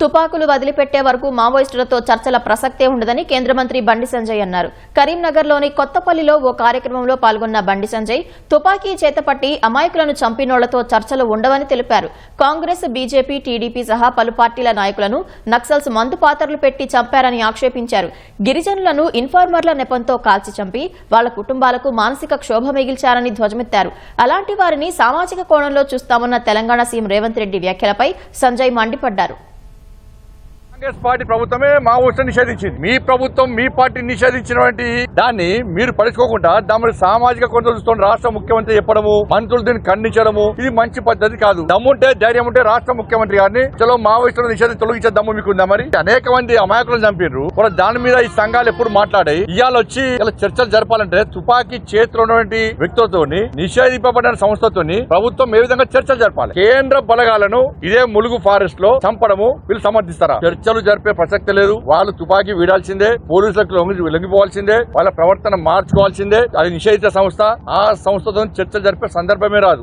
తుపాకులు వదిలిపెట్టే వరకు మావోయిస్టులతో చర్చల ప్రసక్తే ఉండదని కేంద్ర మంత్రి బండి సంజయ్ అన్నారు. కరీంనగర్లోని కొత్తపల్లిలో ఓ కార్యక్రమంలో పాల్గొన్న బండి సంజయ్ తుపాకీ చేతపట్టి అమాయకులను చంపినోళ్ళతో చర్చలు ఉండవని తెలిపారు. కాంగ్రెస్ బీజేపీ టీడీపీ సహా పలు పార్టీల నాయకులను నక్సల్స్ మందు పాత్రలు పెట్టి చంపారని ఆక్షేపించారు. గిరిజనులను ఇన్ఫార్మర్ల నెపంతో కాల్చి చంపి వాళ్ళ కుటుంబాలకు మానసిక క్షోభ మిగిల్చారని ధ్వజమెత్తారు. అలాంటి వారిని సామాజిక కోణంలో చూస్తామన్న తెలంగాణ సీఎం రేవంత్ రెడ్డి వ్యాఖ్యలపై సంజయ్ మండిపడ్డారు. కాంగ్రెస్ పార్టీ ప్రభుత్వమే మావోయిస్టులు నిషేధించింది. మీ ప్రభుత్వం మీ పార్టీ నిషేధించినటువంటి దాన్ని మీరు పడుచుకోకుండా దాని సామాజిక కొంత చూస్తున్న రాష్ట్ర ముఖ్యమంత్రి చెప్పడము మంత్రులు దీన్ని ఖండించడము ఇది మంచి పద్ధతి కాదు. దమ్ముంటే ధైర్యం ఉంటే రాష్ట్ర ముఖ్యమంత్రి గారిని చలో మావోయిస్టుల నిషేధం తొలగించే దమ్ము మీకుందా మరి? అనేక మంది అమాయకులను చంపారు మరి దాని మీద ఈ సంఘాలు ఎప్పుడు మాట్లాడాయి? ఇవాళ వచ్చి ఇలా చర్చలు జరపాలంటే తుపాకీ చేతిలో ఉన్నటువంటి వ్యక్తులతో నిషేధింపబడిన సంస్థతో ప్రభుత్వం ఏ విధంగా చర్చలు జరపాలి? కేంద్ర బలగాలను ఇదే ములుగు ఫారెస్ట్లో చంపడము వీళ్ళు సమర్థిస్తారా? చర్చలు జరిపే ప్రసక్తి లేదు. వాళ్ళు తుపాకీ వీడాల్సిందే పోలీసులకు లొంగిపోవాల్సిందే వాళ్ళ ప్రవర్తన మార్చుకోవాల్సిందే. అది నిషేధిత సంస్థ. ఆ సంస్థతో చర్చలు జరిపే సందర్భమే రాదు.